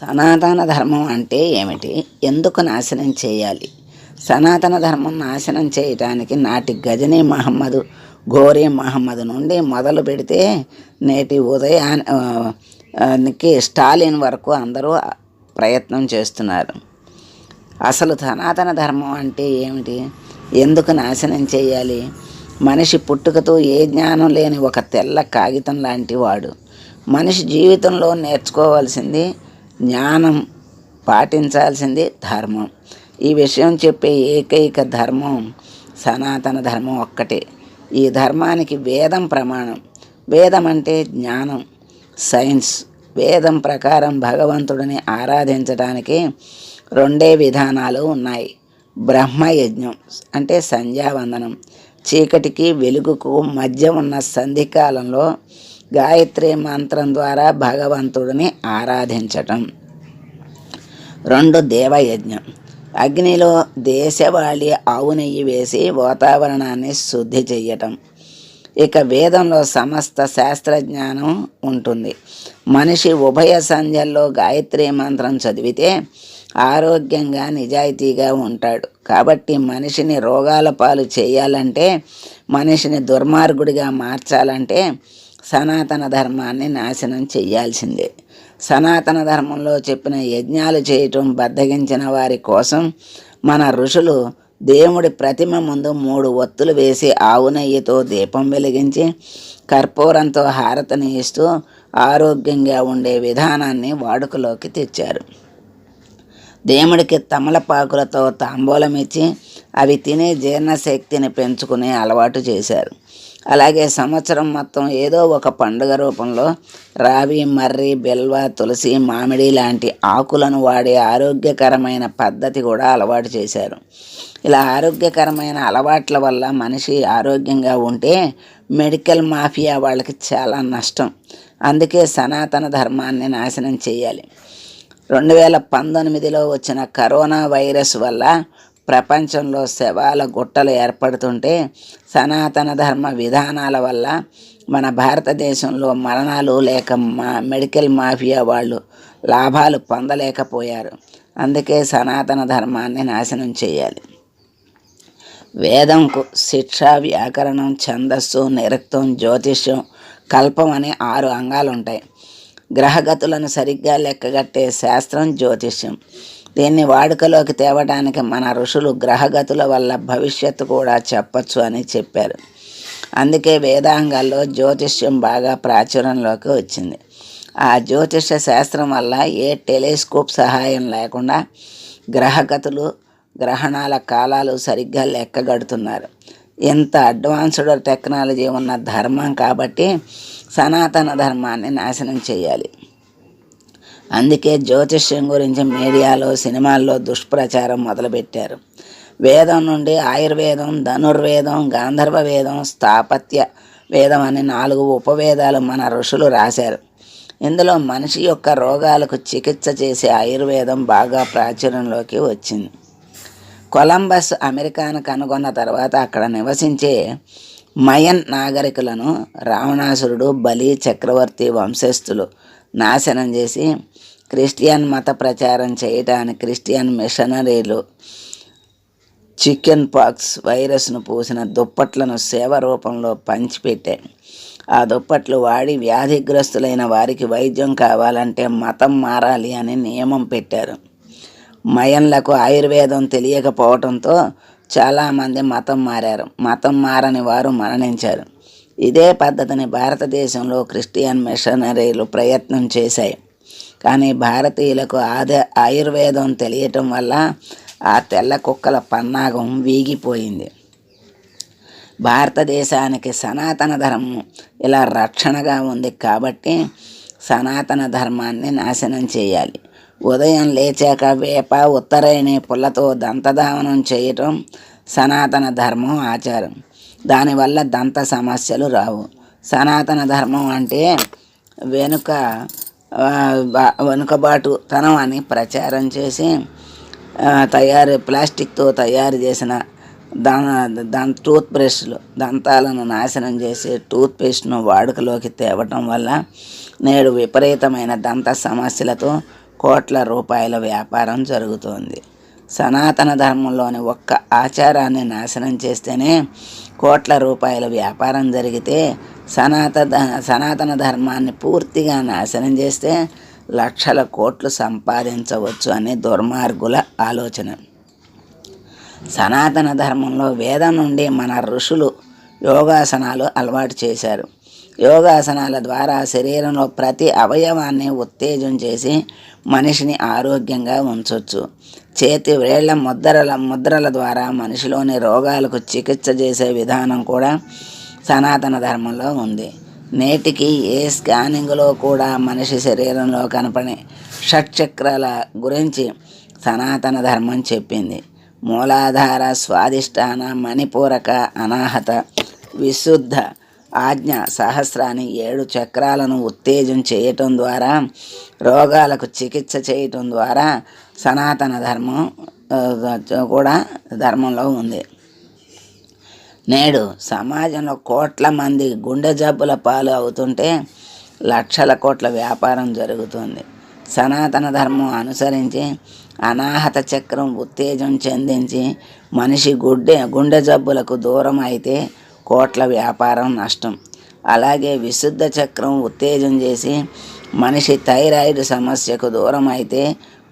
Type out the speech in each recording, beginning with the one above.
సనాతన ధర్మం అంటే ఏమిటి? ఎందుకు నాశనం చేయాలి? సనాతన ధర్మం నాశనం చేయటానికి నాటి గజనీ మహమ్మదు గోరీ మహమ్మద్ నుండి మొదలు పెడితే నేటి ఉదయానికి స్టాలిన్ వరకు అందరూ ప్రయత్నం చేస్తున్నారు. అసలు సనాతన ధర్మం అంటే ఏమిటి? ఎందుకు నాశనం చేయాలి? మనిషి పుట్టుకతో ఏ జ్ఞానం లేని ఒక తెల్ల కాగితం లాంటి వాడు. మనిషి జీవితంలో నేర్చుకోవాల్సింది జ్ఞానం పాటించాల్సింది ధర్మం. ఈ విషయం చెప్పే ఏకైక ధర్మం సనాతన ధర్మం ఒక్కటే. ఈ ధర్మానికి వేదం ప్రమాణం. వేదం అంటే జ్ఞానం సైన్స్. వేదం ప్రకారం భగవంతుడిని ఆరాధించడానికి రెండే విధానాలు ఉన్నాయి. బ్రహ్మయజ్ఞం అంటే సంధ్యావందనం. చీకటికి వెలుగుకు మధ్య ఉన్న సంధికాలంలో గాయత్రి మంత్రం ద్వారా భగవంతుడిని ఆరాధించటం. రెండు దేవయజ్ఞం. అగ్నిలో దేశవాళి ఆవు నెయ్యి వేసి వాతావరణాన్ని శుద్ధి చెయ్యటం. ఇక వేదంలో సమస్త శాస్త్రజ్ఞానం ఉంటుంది. మనిషి ఉభయ సంధ్యల్లో గాయత్రి మంత్రం చదివితే ఆరోగ్యంగా నిజాయితీగా ఉంటాడు. కాబట్టి మనిషిని రోగాల పాలు చేయాలంటే మనిషిని దుర్మార్గుడిగా మార్చాలంటే సనాతన ధర్మాన్ని నాశనం చేయాల్సిందే సనాతన ధర్మంలో చెప్పిన యజ్ఞాలు చేయటం బద్దగించిన వారి కోసం మన ఋషులు దేవుడి ప్రతిమ ముందు మూడు ఒత్తులు వేసి ఆవు నెయ్యితో దీపం వెలిగించి కర్పూరంతో హారతని ఇస్తూ ఆరోగ్యంగా ఉండే విధానాన్ని వాడుకలోకి తెచ్చారు. దేవుడికి తమలపాకులతో తాంబూలం ఇచ్చి అవి తినే జీర్ణశక్తిని పెంచుకునే అలవాటు చేశారు. అలాగే సంవత్సరం మొత్తం ఏదో ఒక పండుగ రూపంలో రావి మర్రి బిల్వ తులసి మామిడి లాంటి ఆకులను వాడే ఆరోగ్యకరమైన పద్ధతి కూడా అలవాటు చేశారు. ఇలా ఆరోగ్యకరమైన అలవాట్ల వల్ల మనిషి ఆరోగ్యంగా ఉంటే మెడికల్ మాఫియా వాళ్ళకి చాలా నష్టం. అందుకే సనాతన ధర్మాన్ని నాశనం చేయాలి. రెండు వేల పంతొమ్మిదిలో వచ్చిన కరోనా వైరస్ వల్ల ప్రపంచంలో శవాల గుట్టలు ఏర్పడుతుంటే సనాతన ధర్మ విధానాల వల్ల మన భారతదేశంలో మరణాలు లేక మా మెడికల్ మాఫియా వాళ్ళు లాభాలు పొందలేకపోయారు. అందుకే సనాతన ధర్మాన్ని నాశనం చేయాలి. వేదంకు శిక్ష వ్యాకరణం ఛందస్సు నిరక్తం జ్యోతిష్యం కల్పం అనే ఆరు అంగాలు ఉంటాయి గ్రహగతులను సరిగ్గా లెక్కగట్టే శాస్త్రం జ్యోతిష్యం. దీన్ని వాడుకలోకి తేవడానికి మన ఋషులు గ్రహగతుల వల్ల భవిష్యత్తు కూడా చెప్పచ్చు అని చెప్పారు. అందుకే వేదాంగాల్లో జ్యోతిష్యం బాగా ప్రాచుర్యంలోకి వచ్చింది. ఆ జ్యోతిష శాస్త్రం వల్ల ఏ టెలిస్కోప్ సహాయం లేకుండా గ్రహగతులు గ్రహణాల కాలాలు సరిగ్గా లెక్కగడుతున్నారు. ఇంత అడ్వాన్స్డ్ టెక్నాలజీ ఉన్న ధర్మం కాబట్టి సనాతన ధర్మాన్ని నాశనం చేయాలి. అందుకే జ్యోతిష్యం గురించి మీడియాలో సినిమాల్లో దుష్ప్రచారం మొదలుపెట్టారు. వేదం నుండి ఆయుర్వేదం ధనుర్వేదం గాంధర్వ వేదం స్థాపత్య వేదం అని నాలుగు ఉపవేదాలు మన ఋషులు రాశారు. ఇందులో మనిషి యొక్క రోగాలకు చికిత్స చేసే ఆయుర్వేదం బాగా ప్రాచుర్యంలోకి వచ్చింది. కొలంబస్ అమెరికాను కనుగొన్న తర్వాత అక్కడ నివసించే మయన్ నాగరికులను రావణాసురుడు బలి చక్రవర్తి వంశస్థులు నాశనం చేసి క్రిస్టియన్ మత ప్రచారం చేయడానికి క్రిస్టియన్ మిషనరీలు చికెన్ పాక్స్ వైరస్ను పూసిన దుప్పట్లను సేవ రూపంలో పంచిపెట్టాయి ఆ దుప్పట్లు వాడి వ్యాధిగ్రస్తులైన వారికి వైద్యం కావాలంటే మతం మారాలి అని నియమం పెట్టారు. మయన్లకు ఆయుర్వేదం తెలియకపోవడంతో చాలామంది మతం మారారు. మతం మారని వారు మరణించారు. ఇదే పద్ధతిని భారతదేశంలో క్రిస్టియన్ మిషనరీలు ప్రయత్నం చేశాయి. కానీ భారతీయులకు ఆద ఆయుర్వేదం తెలియటం వల్ల ఆ తెల్ల కుక్కల పన్నాగం వీగిపోయింది. భారతదేశానికి సనాతన ధర్మం ఇలా రక్షణగా ఉంది కాబట్టి సనాతన ధర్మాన్ని నాశనం చేయాలి. ఉదయం లేచాక వేప ఉత్తరైన పుల్లతో దంతధావనం చేయటం సనాతన ధర్మం ఆచారం. దానివల్ల దంత సమస్యలు రావు. సనాతన ధర్మం అంటే వెనుక వెనుకబాటు తనం అని ప్రచారం చేసి తయారు ప్లాస్టిక్తో తయారు చేసిన దాని దాని టూత్ బ్రష్లు దంతాలను నాశనం చేసి టూత్ పేస్ట్ను వాడుకలోకి తేవటం వల్ల నేడు విపరీతమైన దంత సమస్యలతో కోట్ల రూపాయల వ్యాపారం జరుగుతోంది. సనాతన ధర్మంలోని ఒక్క ఆచారాన్ని నాశనం చేస్తేనే కోట్ల రూపాయల వ్యాపారం జరిగితే సనాతన సనాతన ధర్మాన్ని పూర్తిగా నాశనం చేస్తే లక్షల కోట్లు సంపాదించవచ్చు అనే దుర్మార్గుల ఆలోచన. సనాతన ధర్మంలో వేదం నుండి మన ఋషులు యోగాసనాలు అలవాటు చేశారు. యోగాసనాల ద్వారా శరీరంలో ప్రతి అవయవాన్ని ఉత్తేజం చేసి మనిషిని ఆరోగ్యంగా ఉంచవచ్చు చేతి వేళ్ళ ముద్రల ముద్రల ద్వారా మనిషిలోని రోగాలకు చికిత్స చేసే విధానం కూడా సనాతన ధర్మంలో ఉంది. నేటికి ఏ స్కానింగ్లో కూడా మనిషి శరీరంలో కనపడే షట్చక్రాల గురించి సనాతన ధర్మం చెప్పింది. మూలాధార స్వాదిష్టాన మణిపూరక అనాహత విశుద్ధ ఆజ్ఞ సహస్రాన్ని ఏడు చక్రాలను ఉత్తేజం చేయటం ద్వారా రోగాలకు చికిత్స చేయటం ద్వారా సనాతన ధర్మం కూడా ధర్మంలో ఉంది. నేడు సమాజంలో కోట్ల మంది గుండె జబ్బుల పాలు అవుతుంటే లక్షల కోట్ల వ్యాపారం జరుగుతుంది. సనాతన ధర్మం అనుసరించి అనాహత చక్రం ఉత్తేజం చెందించి మనిషి గుడ్డె గుండె జబ్బులకు దూరం అయితే కోట్ల వ్యాపారం నష్టం. అలాగే విశుద్ధ చక్రం ఉత్తేజం చేసి మనిషి థైరాయిడ్ సమస్యకు దూరం అయితే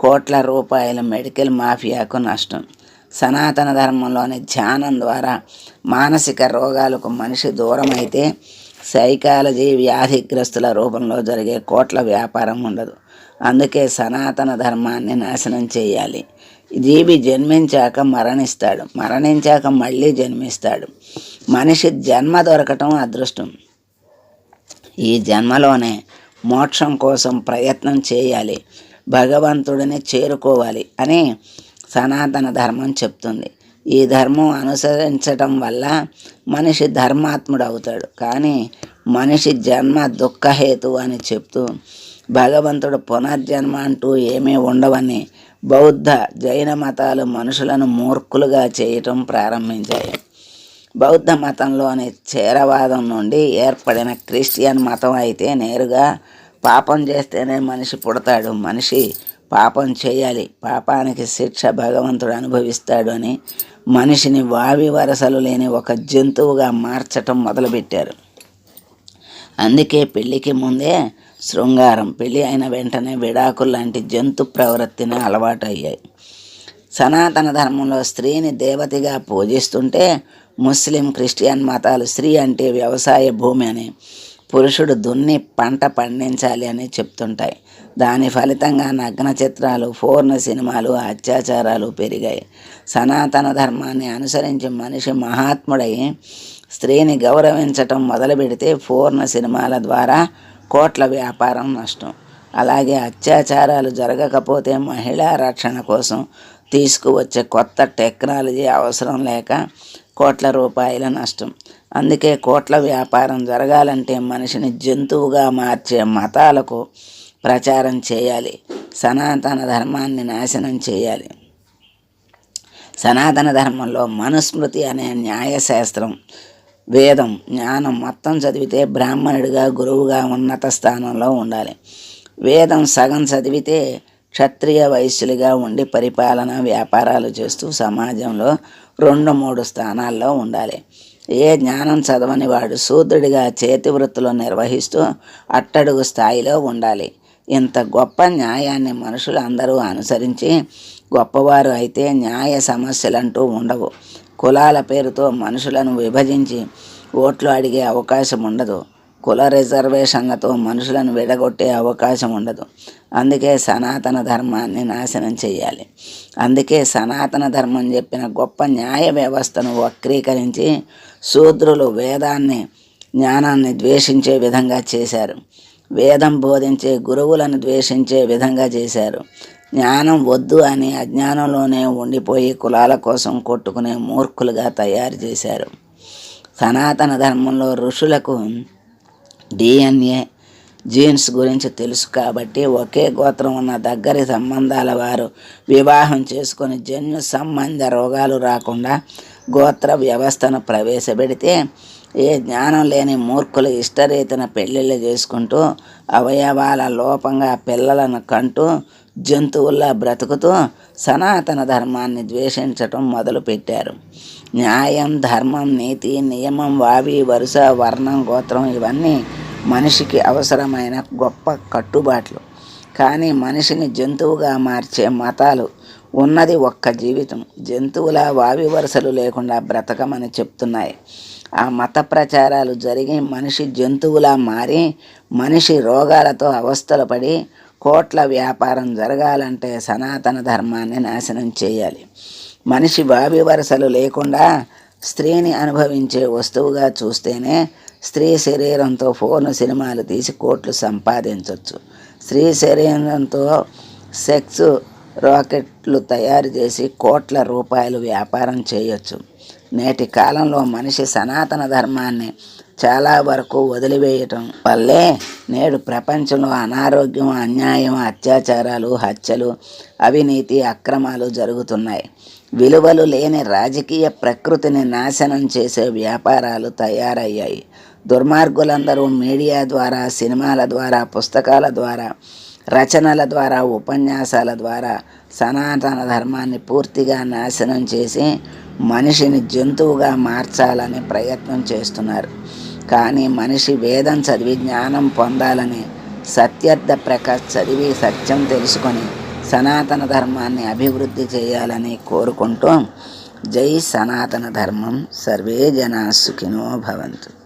కోట్ల రూపాయల మెడికల్ మాఫియాకు నష్టం. సనాతన ధర్మంలోని ధ్యానం ద్వారా మానసిక రోగాలకు మనిషి దూరం అయితే సైకాలజీ వ్యాధిగ్రస్తుల రూపంలో జరిగే కోట్ల వ్యాపారం ఉండదు. అందుకే సనాతన ధర్మాన్ని నాశనం చేయాలి. జీవి జన్మించాక మరణిస్తాడు. మరణించాక మళ్ళీ జన్మిస్తాడు. మనిషి జన్మ దొరకటం అదృష్టం. ఈ జన్మలోనే మోక్షం కోసం ప్రయత్నం చేయాలి. భగవంతుడిని చేరుకోవాలి అని సనాతన ధర్మం చెప్తుంది. ఈ ధర్మం అనుసరించటం వల్ల మనిషి ధర్మాత్ముడు అవుతాడు కానీ మనిషి జన్మ దుఃఖహేతు అని చెప్తూ భగవంతుడు పునర్జన్మ అంటూ ఏమీ ఉండవని బౌద్ధ జైన మతాలు మనుషులను మూర్ఖులుగా చేయటం ప్రారంభించాయి. బౌద్ధ మతంలోని చేరవాదం నుండి ఏర్పడిన క్రిస్టియన్ మతం అయితే నేరుగా పాపం చేస్తేనే మనిషి పుడతాడు. మనిషి పాపం చేయాలి పాపానికి శిక్ష భగవంతుడు అనుభవిస్తాడు అని మనిషిని వావి వరసలు లేని ఒక జంతువుగా మార్చటం మొదలుపెట్టారు. అందుకే పెళ్ళికి ముందే శృంగారం పెళ్ళి అయిన వెంటనే విడాకులు లాంటి జంతు ప్రవృత్తిని అలవాటయ్యాయి. సనాతన ధర్మంలో స్త్రీని దేవతగా పూజిస్తుంటే ముస్లిం క్రిస్టియన్ మతాలు స్త్రీ అంటే వ్యవసాయ భూమి అని పురుషుడు దున్ని పంట పండించాలి అని చెప్తుంటాయి. దాని ఫలితంగా నగ్న చిత్రాలు పూర్ణ సినిమాలు అత్యాచారాలు పెరిగాయి. సనాతన ధర్మాన్ని అనుసరించి మనిషి మహాత్ముడై స్త్రీని గౌరవించటం మొదలుపెడితే పూర్ణ సినిమాల ద్వారా కోట్ల వ్యాపారం నష్టం. అలాగే అత్యాచారాలు జరగకపోతే మహిళా రక్షణ కోసం తీసుకువచ్చే కొత్త టెక్నాలజీ అవసరం లేక కోట్ల రూపాయల నష్టం. అందుకే కోట్ల వ్యాపారం జరగాలంటే మనిషిని జంతువుగా మార్చే మతాలకు ప్రచారం చేయాలి. సనాతన ధర్మాన్ని నాశనం చేయాలి. సనాతన ధర్మంలో మనుస్మృతి అనే న్యాయశాస్త్రం వేదం జ్ఞానం మొత్తం చదివితే బ్రాహ్మణుడిగా గురువుగా ఉన్నత స్థానంలో ఉండాలి. వేదం సగం చదివితే క్షత్రియ వైశ్యులుగా ఉండి పరిపాలన వ్యాపారాలు చేస్తూ సమాజంలో రెండు మూడు స్థానాల్లో ఉండాలి. ఏ జ్ఞానం చదవని వాడు శూద్రుడిగా చేతి వృత్తులు నిర్వహిస్తూ అట్టడుగు స్థాయిలో ఉండాలి. ఇంత గొప్ప న్యాయాన్ని మనుషులు అందరూ అనుసరించి గొప్పవారు అయితే న్యాయ సమస్యలంటూ ఉండవు. కులాల పేరుతో మనుషులను విభజించి ఓట్లు అడిగే అవకాశం ఉండదు. కుల రిజర్వేషన్లతో మనుషులను విడగొట్టే అవకాశం ఉండదు. అందుకే సనాతన ధర్మాన్ని నాశనం చేయాలి అందుకే సనాతన ధర్మం చెప్పిన గొప్ప న్యాయ వ్యవస్థను వక్రీకరించి శూద్రులు వేదాన్ని జ్ఞానాన్ని ద్వేషించే విధంగా చేశారు. వేదం బోధించే గురువులను ద్వేషించే విధంగా చేశారు. జ్ఞానం వద్దు అని అజ్ఞానంలోనే ఉండిపోయి కులాల కోసం కొట్టుకునే మూర్ఖులుగా తయారు చేశారు. సనాతన ధర్మంలో ఋషులకు డిఎన్ఏ జీన్స్ గురించి తెలుసు కాబట్టి ఒకే గోత్రం ఉన్న దగ్గరి సంబంధాల వారు వివాహం చేసుకొని జన్యు సంబంధ రోగాలు రాకుండా గోత్ర వ్యవస్థను ప్రవేశపెడితే ఏ జ్ఞానం లేని మూర్ఖులు ఇష్టరీతిన పెళ్ళిళ్ళు చేసుకుంటూ అవయవాల లోపంగా పిల్లలను కంటూ జంతువుల్లా బ్రతుకుతూ సనాతన ధర్మాన్ని ద్వేషించటం మొదలుపెట్టారు. న్యాయం ధర్మం నీతి నియమం వావి వరుస వర్ణం గోత్రం ఇవన్నీ మనిషికి అవసరమైన గొప్ప కట్టుబాట్లు. కానీ మనిషిని జంతువుగా మార్చే మతాలు ఉన్నది ఒక్క జీవితం. జంతువుల వావి వరుసలు లేకుండా బ్రతకమని చెప్తున్నాయి. ఆ మత ప్రచారాలు జరిగి మనిషి జంతువులా మారి మనిషి రోగాలతో అవస్థలు పడి కోట్ల వ్యాపారం జరగాలంటే సనాతన ధర్మాన్ని నాశనం చేయాలి. మనిషి బావి వరుసలు లేకుండా స్త్రీని అనుభవించే వస్తువుగా చూస్తేనే స్త్రీ శరీరంతో ఫోన్ సినిమాలు తీసి కోట్లు సంపాదించవచ్చు స్త్రీ శరీరంతో సెక్స్ రాకెట్లు తయారు చేసి కోట్ల రూపాయలు వ్యాపారం చేయొచ్చు. నేటి కాలంలో మనిషి సనాతన ధర్మాన్ని చాలా వరకు వదిలివేయటం వల్లే నేడు ప్రపంచంలో అనారోగ్యం అన్యాయం అత్యాచారాలు హత్యలు అవినీతి అక్రమాలు జరుగుతున్నాయి. విలువలు లేని రాజకీయ ప్రకృతిని నాశనం చేసే వ్యాపారాలు తయారయ్యాయి. దుర్మార్గులందరూ మీడియా ద్వారా సినిమాల ద్వారా పుస్తకాల ద్వారా రచనల ద్వారా ఉపన్యాసాల ద్వారా సనాతన ధర్మాన్ని పూర్తిగా నాశనం చేసి మనిషిని జంతువుగా మార్చాలని ప్రయత్నం చేస్తున్నారు. కానీ మనిషి వేదం చదివి జ్ఞానం పొందాలని సత్యర్థ ప్రకాష్ చదివి సత్యం తెలుసుకొని సనాతన ధర్మాన్ని అభివృద్ధి చేయాలని కోరుకుంటూ జై సనాతన ధర్మం సర్వే జనా సుఖినో భవంతు.